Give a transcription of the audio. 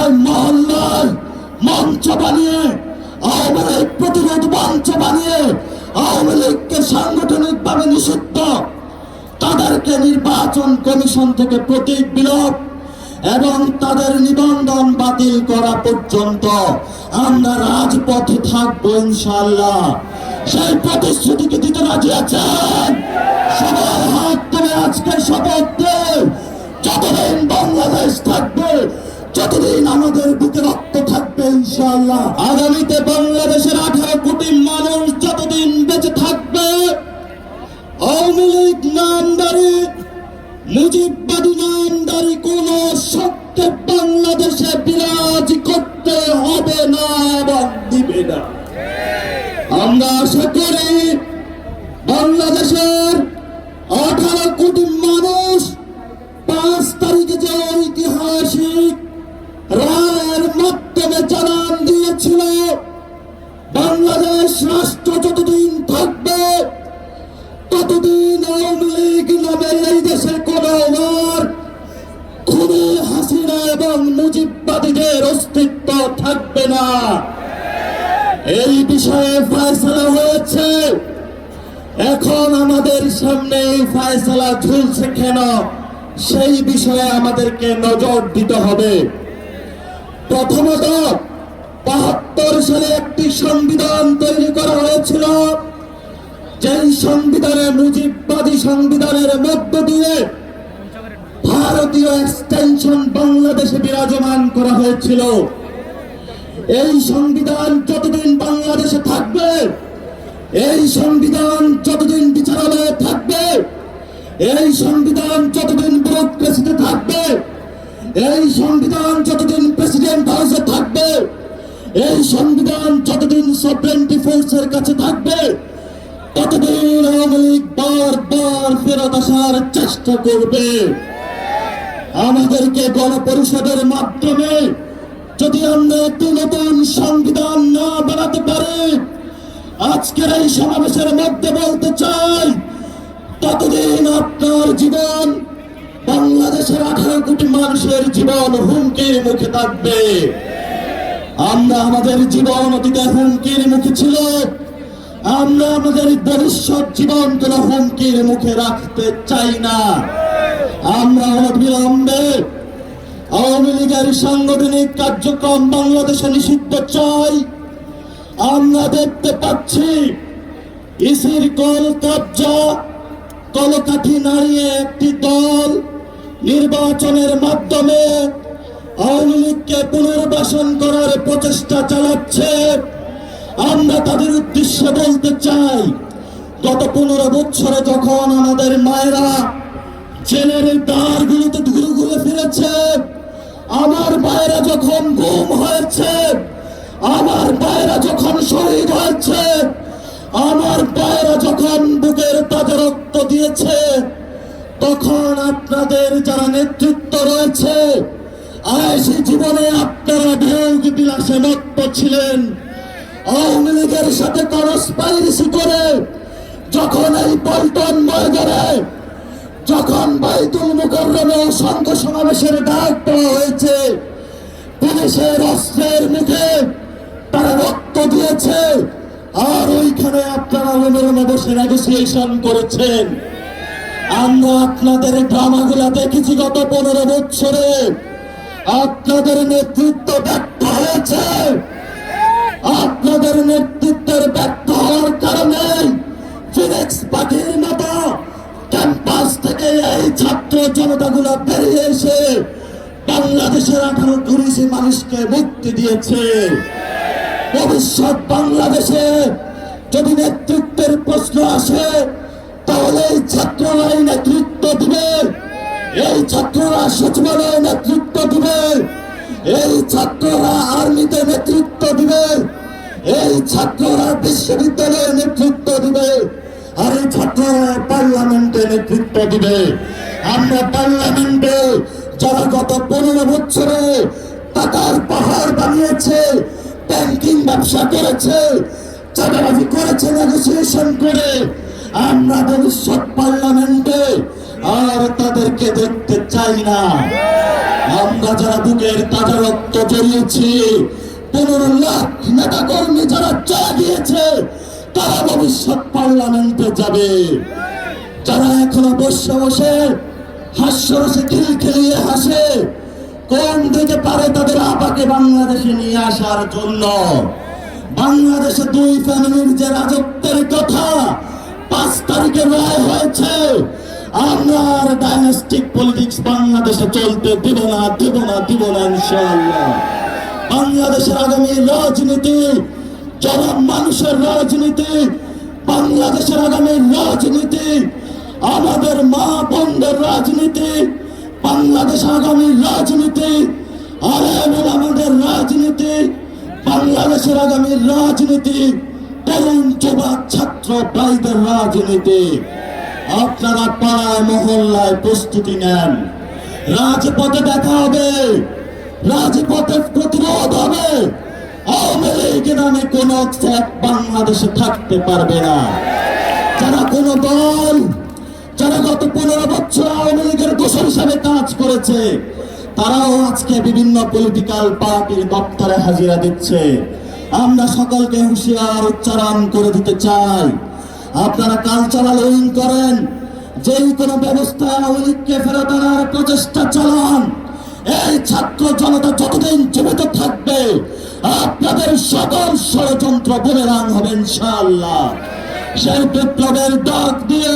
এলাকায় মহল্লায় মঞ্চ বানিয়ে, আওয়ামী লীগ প্রতিরোধ মঞ্চ বানিয়ে, আওয়ামী লীগকে সাংগঠনিক ভাবে নিষিদ্ধ। তাদেরকে নির্বাচন কমিশন থেকে প্রতীক বিলোপ এবং তাদের নিবন্ধন বাতিল করা পর্যন্ত আমরা রাজপথে থাকব ইনশাল্লাহ সেই প্রতিশ্রুতিকে দিতে রাজি আছেন। সবার হাত তুলে আজকে শপথ আগামীতে বাংলাদেশের আঠারো কোটি মানুষ যতদিন বেঁচে থাকবে, আওয়ামী লীগ নামদারি মুজিববাদী নামদারি কোন শক্তি বাংলাদেশে বিরাজ করতে হবে না এবং দিবে না। আমরা আশা করি বাংলাদেশের আঠারো কোটি দিয়েছিল, বাংলাদেশ রাষ্ট্র যতদিন থাকবে, ততদিন আওয়ামী লীগ নামের এই দেশের কোন খুনি হাসিনা এবং মুজিববাদীদের অস্তিত্ব থাকবে না। এই বিষয়ে ফয়সলা হয়েছে। এখন আমাদের সামনে এই ফয়সলা ঝুলছে কেন? সেই বিষয়ে আমাদেরকে নজর দিতে হবে। প্রথমত বাহাত্তর সালে একটি সংবিধান তৈরি করা হয়েছিল। যেই সংবিধানে মুজিববাদী সংবিধানের মধ্য দিয়ে ভারতীয় এক্সটেনশন বাংলাদেশে বিরাজমান করা হয়েছিল। এই সংবিধান যতদিন বাংলাদেশে থাকবে, এই সংবিধান যতদিন বিচারালয়ে থাকবে, এই সংবিধান যতদিন ব্যুরোক্রেসিতে থাকবে, এই সংবিধান যতদিন প্রেসিডেন্ট হাউসে থাকবে এই সংবিধান যতদিন সভরেন্টি ফোর্সের কাছে থাকবে, ততদিন আওয়ামী লীগ বারবার ফেরত আসার চেষ্টা করবে। আমাদেরকে গণপরিষদের মাধ্যমে যদি আমরা একটি নতুন সংবিধান না বানাতে পারি, আজকের এই সমাবেশের মধ্যে বলতে চাই, ততদিন আপনার জীবন বাংলাদেশের আঠারো কোটি মানুষের জীবন হুমকির মুখে থাকবে। আমরা আমাদের জীবন অতীতে হুমকির মুখে ছিল। আমরা আমাদের ভবিষ্যৎ জীবন কোন হুমকির মুখে রাখতে চাই না। আমরা অবিলম্বে আওয়ামী লীগের সাংগঠনিক কার্যক্রম বাংলাদেশে নিষিদ্ধ চাই। আমরা দেখতে পাচ্ছি ইসির কল কবজা, কলকাঠি নাড়িয়ে একটি দল নির্বাচনের মাধ্যমে আওয়ামী লীগকে পুনর্বাসন করার প্রচেষ্টা চালাচ্ছে। আমরা তাদের উদ্দেশ্যে বলতে চাই, গত পনেরো বছরে যখন আমাদের মায়েরা জেলের দ্বারগুলোতে ঘুরে ঘুরে ফিরেছে, আমার মায়েরা যখন গুম হয়েছে, আমার মায়েরা যখন শহীদ হয়েছে, আমার মায়েরা যখন বুকের তাজা রক্ত দিয়েছে, তখন আপনাদের যারা নেতৃত্ব রয়েছে আয়েসি জীবনে আপনারা ভোগ বিলাসে মত্ত ছিলেন। আওয়ামী লীগের সাথে করসপাইরিসি করে যখন এই পল্টন ময়দানে, যখন বাইতুল মুকররমে অসংখ্য সমাবেশের ডাক দেওয়া হয়েছে, পুলিশের অস্ত্রের মুখে তারা রক্ত দিয়েছে, আর ওইখানে আপনারা মনোরমে বসে নেগোসিয়েশন করেছেন। আমরা আপনাদের ড্রামাগুলা দেখেছি গত পনেরো বছরে। আপনাদের নেতৃত্ব ব্যর্থ হয়েছে। আপনাদের নেতৃত্বের ব্যর্থ হওয়ার কারণে ফিনিক্স পাখির মতো ক্যাম্পাস থেকে এই ছাত্র বেরিয়ে এসে বাংলাদেশের আঠারো কুড়ি মানুষকে মুক্তি দিয়েছে। ভবিষ্যৎ বাংলাদেশে যদি নেতৃত্বের প্রশ্ন আসে, তাহলে ছাত্ররাই নেতৃত্ব দিবে। ছাত্ররা সচিবালয়ে নেতৃত্ব দিবে। এই ছাত্ররা আর্মিতে নেতৃত্ব দিবে। এই ছাত্ররা বিশ্ববিদ্যালয়ে নেতৃত্ব দিবে। আর এই ছাত্ররা পার্লামেন্টে নেতৃত্ব দিবে। আমরা পার্লামেন্টে যারা গত পনেরো বছরে টাকার পাহাড় বানিয়েছে ব্যাংকিং ব্যবসা করেছে, চাঁদাবাজি করেছে নেগোসিয়েশন করে। আমরা ভবিষ্যৎ পার্লামেন্টে আর তাদেরকে দেখতে চাই না। আমরা যারা বুকের তাজা রক্ত জড়িয়েছি, পনেরো লাখ নেতা কর্মী যারা চলে গিয়েছে তারা ভবিষ্যৎ পার্লামেন্টে যাবে। যারা এখনও বসে বসে হাস্যরসে খিল খেলিয়ে হাসে, কোন দিকে পারে তাদের আপাকে বাংলাদেশে নিয়ে আসার জন্য। বাংলাদেশে দুই ফ্যামিলির যে রাজত্বের কথা পাঁচ তারিখে রায় হয়েছে আমরা আর ডাইনাস্টিক পলিটিক্স বাংলাদেশে চলতে দিব না দিব না দিব না, ইনশাআল্লাহ। বাংলাদেশের আগামী রাজনীতি যারা মানুষের রাজনীতি, বাংলাদেশের আগামী রাজনীতি, আমাদের মা বোনদের রাজনীতি, বাংলাদেশ আগামী রাজনীতি, আর আমাদের রাজনীতি, বাংলাদেশের আগামী রাজনীতি, তরুণ যুবক ছাত্র ভাইদের রাজনীতি। আপনারা পাড়ায়, মহল্লায় প্রস্তুতি নেন। রাজপথে দেখা হবে। রাজপথে প্রতিরোধ হবে। আওয়ামী লীগ নামে কোন বাংলাদেশে থাকতে পারবে না। যারা কোন দল, যারা গত পনেরো বছর আওয়ামী লীগের দোষর হিসাবে কাজ করেছে, তারাও আজকে বিভিন্ন পলিটিক্যাল পার্টির দপ্তরে হাজিরা দিচ্ছে। আমরা সকলকে হুঁশিয়ার, উচ্চারণ করে দিতে চাই। আপনারা কালচারাল উইং করেন, যেই কোনো ব্যবস্থায় আওয়ামী ফেরত আনার প্রচেষ্টা চালান। এই ছাত্র জনতা যতদিন জীবিত থাকবে, আপনাদের সকল ষড়যন্ত্র বুমেরাং হবে ইনশাআল্লাহ। সেই বিপ্লবের ডাক দিয়ে